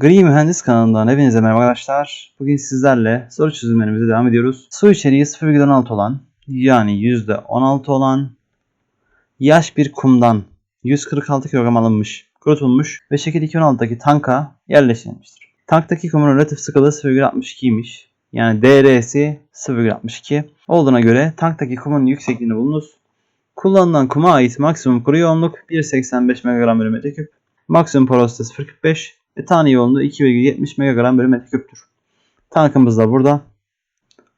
Gri Mühendis kanalından hepinize merhaba arkadaşlar. Bugün sizlerle soru çözümlerimize devam ediyoruz. Su içeriği 0,16 olan yani %16 olan yaş bir kumdan 146 kilogram alınmış, kurutulmuş ve şekil 216'daki tanka yerleştirilmiştir. Tanktaki kumun relatif sıkılığı 0,62'ymiş. Yani DR'si 0,62 olduğuna göre tanktaki kumun yüksekliğini bulunuz. Kullanılan kuma ait maksimum kuru yoğunluk 1.85 mg bölü metreküp. Maksimum porosite 0.45 ve tane yoğunluğu 2,70 mg bölü metreküptür. Tankımız da burada.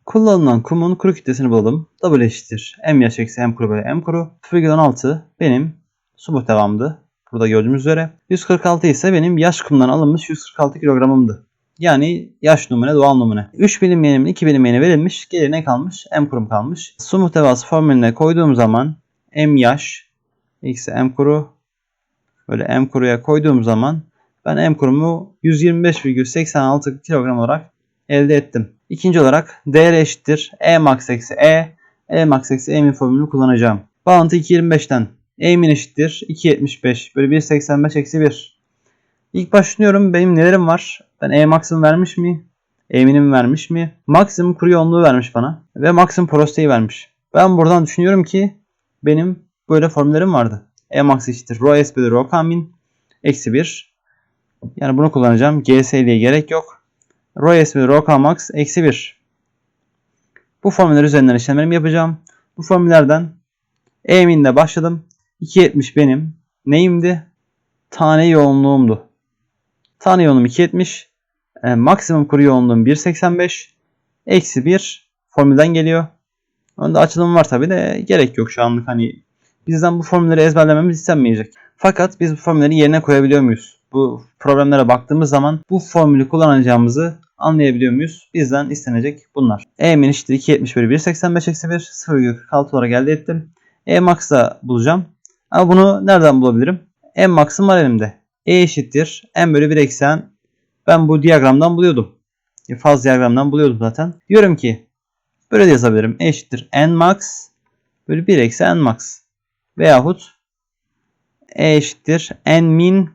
Kullanılan kumun kuru kütlesini bulalım. W eşittir. M yaş eksi M kuru bölü M kuru. 0,16 benim su muhtevamdı. Burada gördüğümüz üzere. 146 ise benim yaş kumdan alınmış 146 kilogramımdı. Yani yaş numune, doğal numune. 3 bilinmeyenimin 2 bilinmeyeni verilmiş. Geriye ne kalmış? M kurum kalmış. Su muhtevası formülüne koyduğum zaman M yaş eksi M kuru böyle M kuruya koyduğum zaman ben M kurumu 125,86 kilogram olarak elde ettim. İkinci olarak değer eşittir. E max eksi E. E max eksi E'min formülünü kullanacağım. Bağıntı 2.25'ten E'min eşittir. 2.75 bölü 1.85 eksi 1. İlk başlıyorum. Benim nelerim var? Ben E max'ım vermiş mi? E'minim vermiş mi? Maksimum kuru yoğunluğu vermiş bana. Ve maksimum porositeyi vermiş. Ben buradan düşünüyorum ki benim böyle formüllerim vardı. E max eşittir. Rho S bölü Rho K min eksi 1. Yani bunu kullanacağım. GS'liye gerek yok. Rho S bölü Rho max eksi 1. Bu formüller üzerinden işlemlerimi yapacağım. Bu formüllerden E min'de başladım. 2.70 benim neyimdi? Tane yoğunluğumdu. Tane yoğunluğum 2.70. E, maksimum kuru yoğunluğum 1.85. Eksi 1 formülden geliyor. Onda açılım var tabi de gerek yok şu anlık hani bizden bu formülleri ezberlememiz istenmeyecek. Fakat biz bu formülleri yerine koyabiliyor muyuz? Bu problemlere baktığımız zaman bu formülü kullanacağımızı anlayabiliyor muyuz? Bizden istenecek bunlar. E min eşittir 2.70 bölü 1.85 eksi 1 0,46 olarak elde ettim. E max bulacağım. Ama bunu nereden bulabilirim? M max'ım var elimde. E eşittir. M bölü 1 eksi N. Ben bu diyagramdan buluyordum. E, Faz diyagramdan buluyordum zaten. Diyorum ki böyle de yazabilirim. E eşittir N max bölü 1 eksi N max. Veyahut E eşittir N min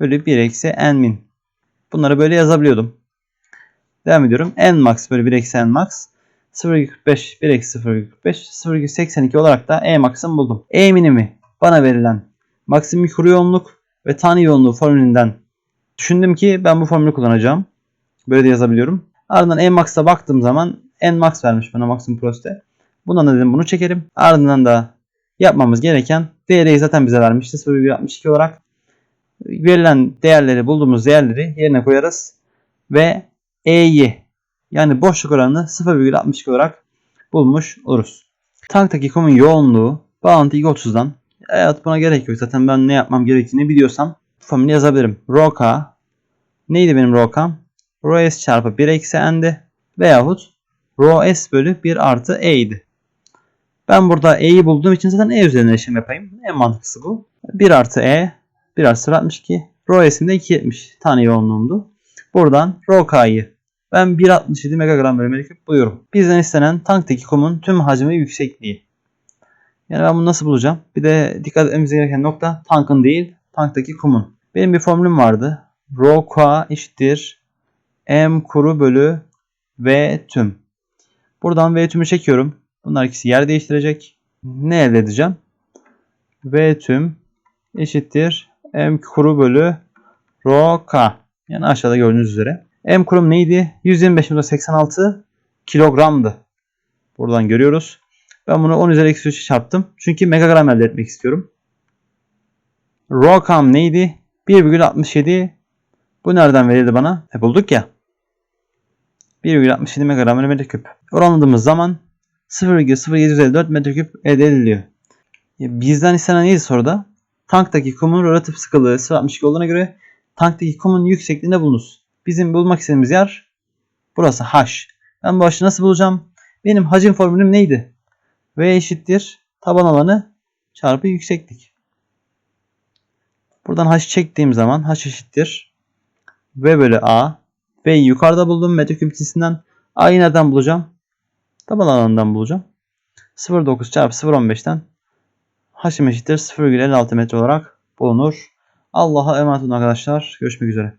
bölü 1 eksi N min. Bunları böyle yazabiliyordum. Devam ediyorum. N max bölü 1 eksi N max. 0,45 1 eksi 0,45 0,82 olarak da E max'ımı buldum. E minimi bana verilen maksimum kuru yoğunluk ve tane yoğunluğu formülünden düşündüm ki ben bu formülü kullanacağım. Böyle de yazabiliyorum. Ardından E max'a baktığım zaman N max vermiş bana maksimum prosite. Bundan da dedim bunu çekerim. Ardından da yapmamız gereken değeri zaten bize vermişti 0,62 olarak. Verilen değerleri bulduğumuz değerleri yerine koyarız. Ve E'yi yani boşluk oranını 0,62 olarak bulmuş oluruz. Tanktaki kumun yoğunluğu bağıntı 30'dan Evet buna gerek yok. Zaten ben ne yapmam gerektiğini biliyorsam formülü yazabilirim. Rho K neydi benim Rho K'm? Rho S çarpı 1 eksi N'di. Veyahut Rho S bölü 1 artı E idi. Ben burada E'yi bulduğum için zaten E üzerinden işlem yapayım. En mantıklısı bu. 1 artı E 1 artı 0,62. Rho S'im de 2,70 tane yoğunluğumdu. Buradan Rho K'yı ben 1.67 megagram bölü metreküp buluyorum. Bizden istenen tanktaki kumun tüm hacmi yüksekliği. Yani ben bunu nasıl bulacağım? Bir de dikkat etmemiz gereken nokta tankın değil, tanktaki kumun. Benim bir formülüm vardı. Rho K eşittir M kuru bölü V tüm. Buradan V tümü çekiyorum. Bunlar ikisi yer değiştirecek. Ne elde edeceğim? V tüm eşittir M kuru bölü Rho K. Yani aşağıda gördüğünüz üzere. M kurum neydi? 125.86 kilogramdı. Buradan görüyoruz. Ben bunu 10 üzeri eksi 3'e çarptım. Çünkü megagram elde etmek istiyorum. Rakam neydi? 1,67. Bu nereden verildi bana? E bulduk ya. 1,67 megagram metreküp. Oranladığımız zaman 0,0754 metreküp elde ediliyor. Ya bizden istenen neydi soruda? Tanktaki kumun relatif sıkılığı 0,62 olduğuna göre tanktaki kumun yüksekliğinde bulunuz. Bizim bulmak istediğimiz yer burası H. Ben bu H'ı nasıl bulacağım? Benim hacim formülüm neydi? V eşittir taban alanı çarpı yükseklik. Buradan H çektiğim zaman H eşittir V bölü A. V'yi yukarıda buldum metreküp cinsinden. A'yı nereden bulacağım? Taban alanından bulacağım. 0.9 çarpı 0.15'ten H'im eşittir 0,56 metre olarak bulunur. Allah'a emanet olun arkadaşlar. Görüşmek üzere.